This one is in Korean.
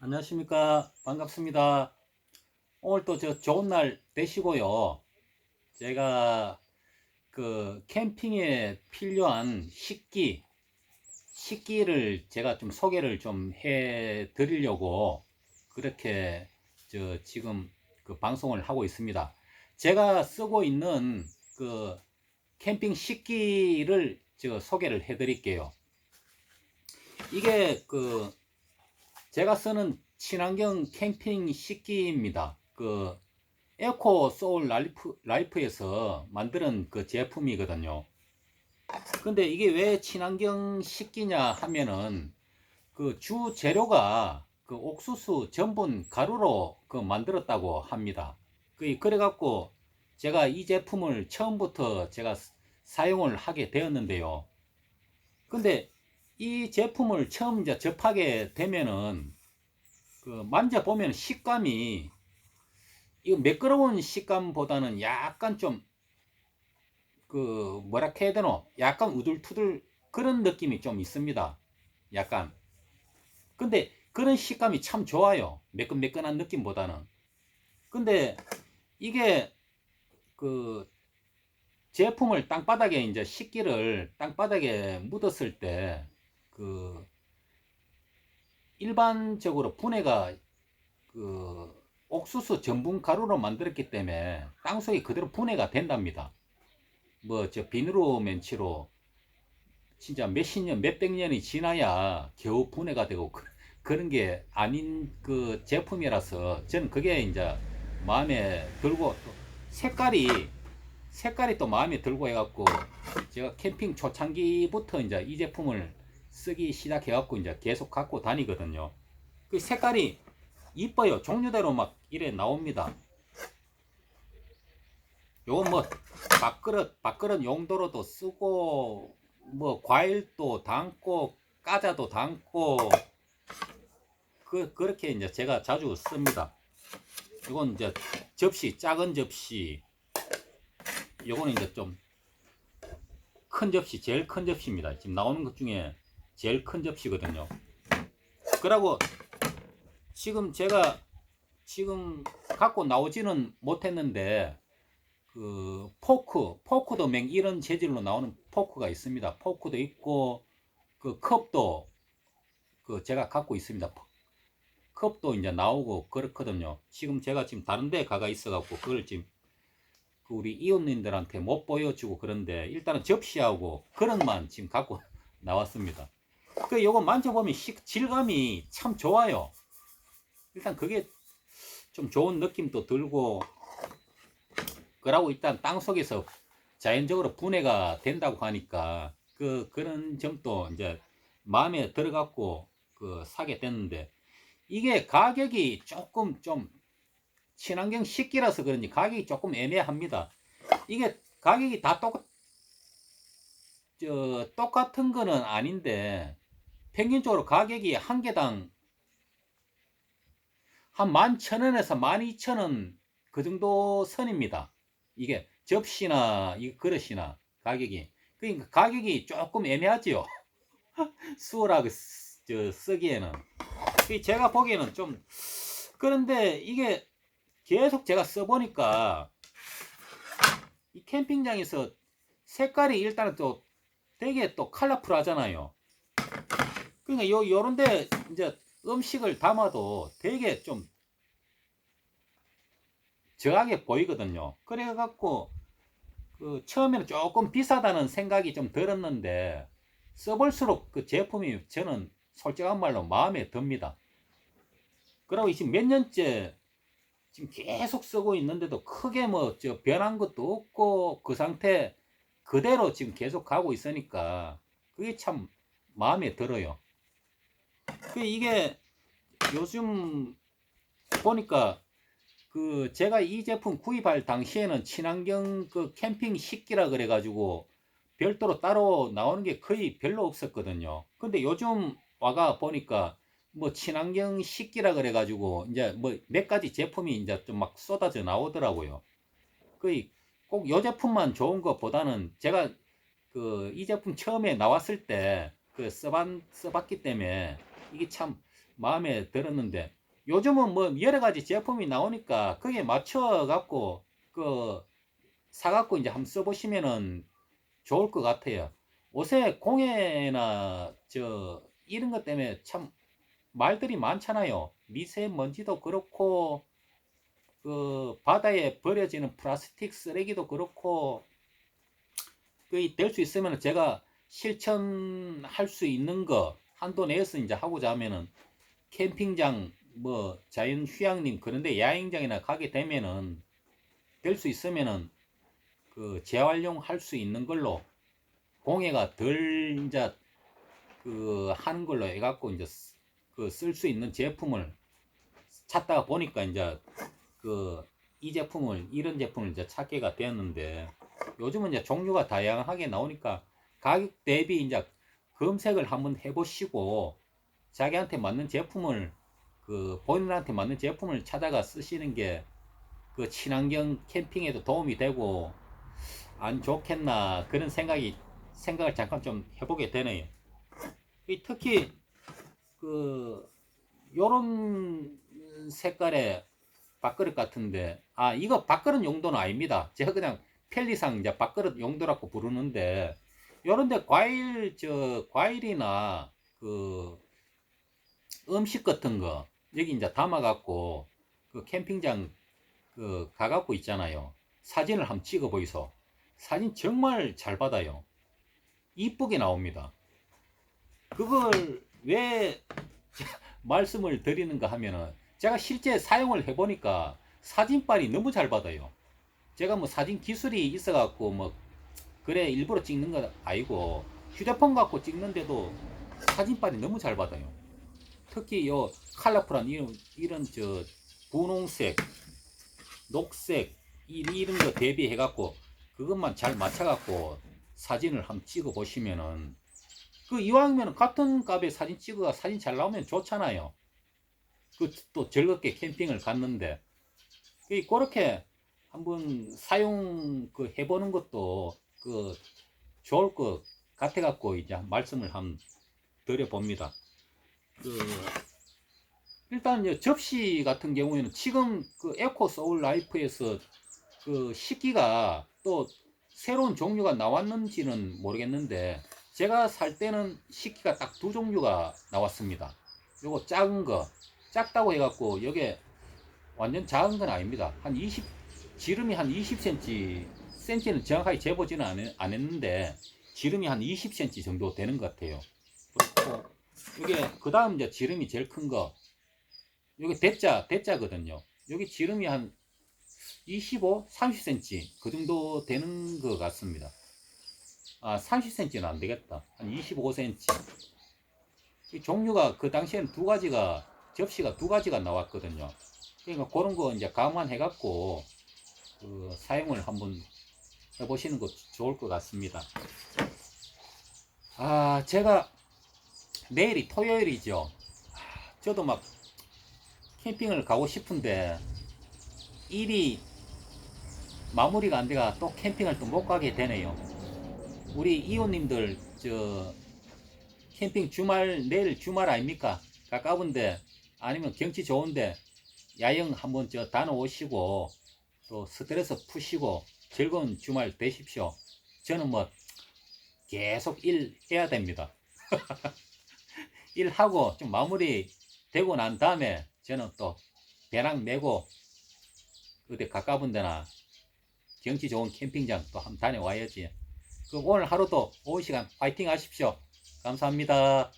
안녕하십니까. 반갑습니다. 오늘 또 저 좋은 날 되시고요. 제가 그 캠핑에 필요한 식기 식기를 제가 좀 소개를 좀 해 드리려고 그렇게 저 지금 그 방송을 하고 있습니다. 제가 쓰고 있는 그 캠핑 식기를 저 소개를 해 드릴게요. 이게 그 제가 쓰는 친환경 캠핑 식기입니다. 그 에코 소울 라이프, 라이프에서 만드는 그 제품이거든요. 근데 이게 왜 친환경 식기냐 하면은 그 주 재료가 그 옥수수 전분 가루로 그 만들었다고 합니다. 그 그래 갖고 제가 이 제품을 처음부터 제가 사용을 하게 되었는데요. 근데 이 제품을 처음 이제 접하게 되면은 그 만져보면 식감이 이 매끄러운 식감보다는 약간 좀 그 뭐라 해야 되노? 약간 우둘투둘 그런 느낌이 좀 있습니다. 약간. 근데 그런 식감이 참 좋아요. 매끈매끈한 느낌보다는. 근데 이게 그 제품을 땅바닥에 이제 식기를 땅바닥에 묻었을 때 그 일반적으로 분해가 그 옥수수 전분 가루로 만들었기 때문에 땅속에 그대로 분해가 된답니다. 뭐 저 비누로 멘치로 진짜 몇십 년, 몇백 년이 지나야 겨우 분해가 되고 그, 그런 게 아닌 그 제품이라서 저는 그게 이제 마음에 들고 또 색깔이 색깔이 또 마음에 들고 해갖고 제가 캠핑 초창기부터 이제 이 제품을 쓰기 시작해갖고 이제 계속 갖고 다니거든요. 그 색깔이 이뻐요. 종류대로 막 이래 나옵니다. 요건 뭐 밥그릇 밥그릇 용도로도 쓰고 뭐 과일도 담고 까자도 담고 그 그렇게 이제 제가 자주 씁니다. 이건 이제 접시 작은 접시 요거는 이제 좀 큰 접시 제일 큰 접시입니다. 지금 나오는 것 중에 제일 큰 접시거든요. 그러고 지금 제가 지금 갖고 나오지는 못했는데 그 포크, 포크도 맹 이런 재질로 나오는 포크가 있습니다. 포크도 있고 그 컵도 그 제가 갖고 있습니다. 컵도 이제 나오고 그렇거든요. 지금 제가 지금 다른 데 가가 있어 갖고 그걸 지금 그 우리 이웃님들한테 못 보여주고 그런데 일단은 접시하고 그릇만 지금 갖고 나왔습니다. 그 요거 만져보면 식, 질감이 참 좋아요. 일단 그게 좀 좋은 느낌도 들고 그러고 일단 땅 속에서 자연적으로 분해가 된다고 하니까 그 그런 점도 이제 마음에 들어갖고 그 사게 됐는데 이게 가격이 조금 좀 친환경 식기라서 그런지 가격이 조금 애매합니다. 이게 가격이 다 똑, 저, 똑같은 거는 아닌데 평균적으로 가격이 한 개당 한 11,000원에서 12,000원 그 정도 선입니다. 이게 접시나 이 그릇이나 가격이 그러니까 가격이 조금 애매하지요. 수월하게 쓰, 저, 쓰기에는 제가 보기에는 좀 그런데 이게 계속 제가 써보니까 이 캠핑장에서 색깔이 일단은 또 되게 또 컬러풀 하잖아요. 그러니까 요 요런데 이제 음식을 담아도 되게 좀 저하게 보이거든요. 그래갖고 그 처음에는 조금 비싸다는 생각이 좀 들었는데 써볼수록 그 제품이 저는 솔직한 말로 마음에 듭니다. 그리고 지금 몇 년째 지금 계속 쓰고 있는데도 크게 뭐 저 변한 것도 없고 그 상태 그대로 지금 계속 가고 있으니까 그게 참 마음에 들어요. 그 이게 요즘 보니까 그 제가 이 제품 구입할 당시에는 친환경 그 캠핑 식기라 그래 가지고 별도로 따로 나오는 게 거의 별로 없었거든요. 근데 요즘 와가 보니까 뭐 친환경 식기라 그래 가지고 이제 뭐 몇 가지 제품이 이제 좀 막 쏟아져 나오더라고요. 거의 꼭 요 제품만 좋은 것보다는 제가 그 이 제품 처음에 나왔을 때 그 써봤, 써봤기 때문에 이게 참 마음에 들었는데 요즘은 뭐 여러 가지 제품이 나오니까 거기에 맞춰 갖고 그 사갖고 이제 한번 써보시면은 좋을 것 같아요. 옷에 공해나 저 이런 것 때문에 참 말들이 많잖아요. 미세먼지도 그렇고 그 바다에 버려지는 플라스틱 쓰레기도 그렇고 그될수 있으면 제가 실천할 수 있는 거 한도 내에서 이제 하고자 하면은 캠핑장 뭐 자연 휴양림 그런데 야영장이나 가게 되면은 될 수 있으면은 그 재활용할 수 있는 걸로 공해가 덜 이제 그 하는 걸로 해갖고 이제 그 쓸 수 있는 제품을 찾다가 보니까 이제 그 이 제품을 이런 제품을 이제 찾게가 되었는데 요즘은 이제 종류가 다양하게 나오니까 가격 대비 이제 검색을 한번 해보시고 자기한테 맞는 제품을 그 본인한테 맞는 제품을 찾아가 쓰시는 게 그 친환경 캠핑에도 도움이 되고 안 좋겠나 그런 생각이 생각을 잠깐 좀 해보게 되네요. 이 특히 그 요런 색깔의 밥그릇 같은데 아 이거 밥그릇 용도는 아닙니다. 제가 그냥 편리상 이제 밥그릇 용도라고 부르는데 요런데 과일 저 과일이나 그 음식 같은 거 여기 이제 담아 갖고 그 캠핑장 그 가갖고 있잖아요. 사진을 한번 찍어 보이소. 사진 정말 잘 받아요. 이쁘게 나옵니다. 그걸 왜 말씀을 드리는가 하면은 제가 실제 사용을 해보니까 사진빨이 너무 잘 받아요. 제가 뭐 사진 기술이 있어갖고 뭐 그래 일부러 찍는 건 아니고 휴대폰 갖고 찍는데도 사진빨이 너무 잘 받아요. 특히 요 컬러풀한 이런 이런 저 분홍색, 녹색 이- 이런 거 대비해 갖고 그것만 잘 맞춰 갖고 사진을 한번 찍어 보시면은 그 이왕이면 같은 값에 사진 찍어가 사진 잘 나오면 좋잖아요. 그 또 즐겁게 캠핑을 갔는데 그 그렇게 한번 사용 그 해보는 것도 그 좋을 것 같아 갖고 이제 말씀을 한번 드려 봅니다. 그 일단 이제 접시 같은 경우에는 지금 그 에코 소울 라이프에서 그 식기가 또 새로운 종류가 나왔는지는 모르겠는데 제가 살 때는 식기가 딱 두 종류가 나왔습니다. 요거 작은 거 작다고 해갖고 요게 완전 작은 건 아닙니다. 한 20, 지름이 한 20cm, cm는 정확하게 재보지는 안, 했는데, 지름이 한 20cm 정도 되는 것 같아요. 그렇고, 이게, 그 다음 이제 지름이 제일 큰 거, 요게 대자, 대자거든요. 여기 지름이 한 25, 30cm, 그 정도 되는 것 같습니다. 아, 30cm는 안 되겠다. 한 25cm. 이 종류가 그 당시에는 두 가지가 접시가 두 가지가 나왔거든요. 그러니까 그런 거 이제 감안해 갖고 그 사용을 한번 해보시는 것 좋을 것 같습니다. 아, 제가 내일이 토요일이죠. 아, 저도 막 캠핑을 가고 싶은데 일이 마무리가 안 돼가 또 캠핑을 또 못 가게 되네요. 우리 이호님들 저 캠핑 주말 내일 주말 아닙니까? 가까운데 아니면 경치 좋은데 야영 한번 저 다녀오시고 또 스트레스 푸시고 즐거운 주말 되십시오. 저는 뭐 계속 일 해야 됩니다. 일하고 좀 마무리 되고 난 다음에 저는 또 배낭 메고 어디 가까운 데나 경치 좋은 캠핑장 또 한번 다녀와야지. 그럼 오늘 하루도 오후 시간 파이팅 하십시오. 감사합니다.